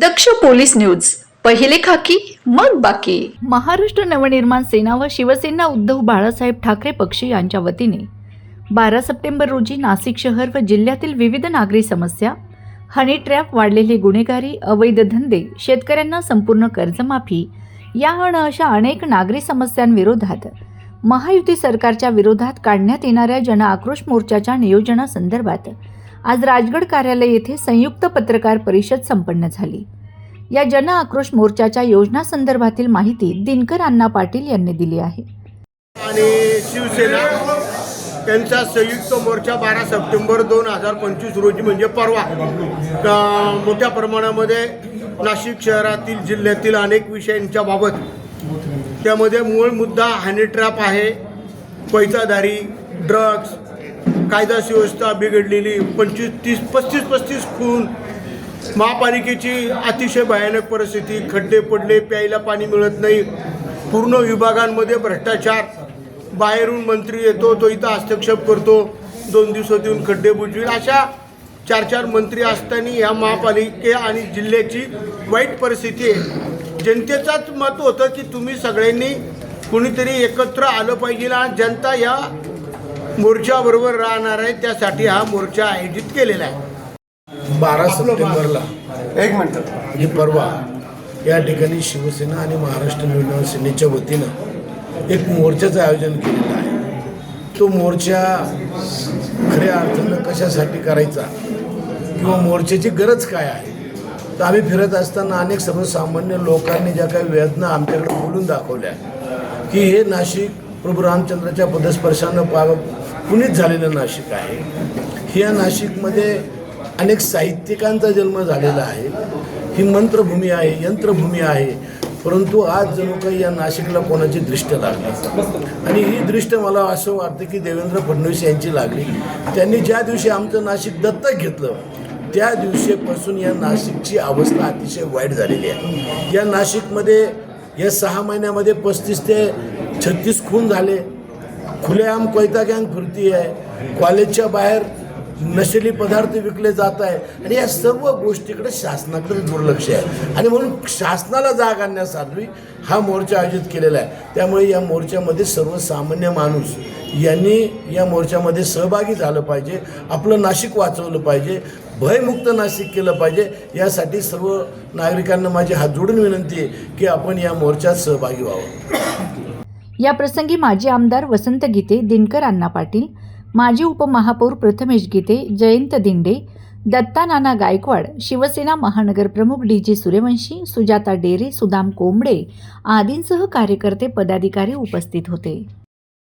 दक्ष police news. पहिले खाकी मग बाकी. महाराष्ट्र नवनिर्माण सेना व शिवसेना उद्धव बाळासाहेब ठाकरे पक्ष यांच्या वतीने बारा सप्टेंबर रोजी नाशिक शहर व जिल्ह्यातील विविध नागरी समस्या हनी ट्रॅप वाढलेली गुन्हेगारी अवैध धंदे शेतकऱ्यांना संपूर्ण कर्जमाफी या आणि अशा अनेक नागरी समस्यांविरोधात महायुती सरकारच्या विरोधात काढण्यात येणाऱ्या जनआक्रोश मोर्चाच्या नियोजनासंदर्भात आज राजगड कार्यालय येथे संयुक्त पत्रकार परिषद संपन्न झाली. या जन आक्रोश मोर्चाच्या योजना संदर्भातील माहिती दिनकर अण्णा पाटील यांनी दिली आहे. आणि शिवसेना त्यांचा संयुक्त मोर्चा बारा सप्टेंबर दोन हजार पंचवीस रोजी म्हणजे परवा मोठ्या प्रमाणामध्ये नाशिक शहरातील जिल्ह्यातील अनेक विषयांच्या बाबत त्यामध्ये मूळ मुद्दा हनी ट्रॅप आहे. पैसादारी ड्रग्स कायदा सुव्यवस्था बिघडलेली पंचवीस तीस पस्तीस पस्तीस खून महापालिकेची अतिशय भयानक परिस्थिती खड्डे पडले प्यायला पाणी मिळत नाही. पूर्ण विभागांमध्ये भ्रष्टाचार. बाहेरून मंत्री येतो तो इथं हस्तक्षेप करतो. दोन दिवसात येऊन खड्डे बुजवील अशा चार चार मंत्री असताना या महापालिके आणि जिल्ह्याची वाईट परिस्थिती आहे. जनतेचाच मत होतं की तुम्ही सगळ्यांनी कुणीतरी एकत्र आलं पाहिजे आणि जनता या मोर्चाबरोबर राहणार आहे. त्यासाठी हा मोर्चा आयोजित केलेला आहे. बारा सप्टेंबरला. एक मिनिट. म्हणजे परवा या ठिकाणी शिवसेना आणि महाराष्ट्र निर्माण सेनेच्या वतीनं एक मोर्चाचं आयोजन केलेलं आहे. तो मोर्चा खऱ्या अर्थानं कशासाठी करायचा किंवा मोर्चाची गरज काय आहे? तर आम्ही फिरत असताना अनेक सर्वसामान्य लोकांनी ज्या काही वेदना आमच्याकडे बोलून दाखवल्या की हे नाशिक प्रभू रामचंद्राच्या पदस्पर्शानं पा पुनीत झालेलं नाशिक आहे. हे या नाशिकमध्ये अनेक साहित्यिकांचा जन्म झालेला आहे. ही मंत्रभूमी आहे यंत्रभूमी आहे. परंतु आज जणू काही या नाशिकला कोणाची दृष्ट लागली आणि ही दृष्ट मला असं वाटतं की देवेंद्र फडणवीस यांची लागली. त्यांनी ज्या दिवशी आमचं नाशिक दत्तक घेतलं त्या दिवशीपासून या नाशिकची अवस्था अतिशय वाईट झालेली आहे. या नाशिकमध्ये या सहा महिन्यामध्ये पस्तीस ते छत्तीस खून झाले. खुलेआम कोयता गँग फिरती आहे. कॉलेजच्या बाहेर नशेली पदार्थ विकले जात आहे. आणि या सर्व गोष्टीकडे शासनाकडे दुर्लक्ष आहे. आणि म्हणून शासनाला जाग आणण्यासाठी हा मोर्चा आयोजित केलेला आहे. त्यामुळे या मोर्चामध्ये सर्वसामान्य माणूस यांनी या मोर्चामध्ये सहभागी झालं पाहिजे. आपलं नाशिक वाचवलं पाहिजे. भयमुक्त नाशिक केलं पाहिजे. यासाठी सर्व नागरिकांना माझी हात जोडून विनंती आहे की आपण या मोर्चात सहभागी व्हावं. या प्रसंगी माजी आमदार वसंत गीते दिनकर अण्णा पाटील माजी उपमहापौर प्रथमेश गीते जयंत दिंडे दत्ता नाना गायकवाड शिवसेना महानगर प्रमुख डी जे सूर्यवंशी सुजाता डेरे सुदाम कोंबडे आदींसह कार्यकर्ते पदाधिकारी उपस्थित होते.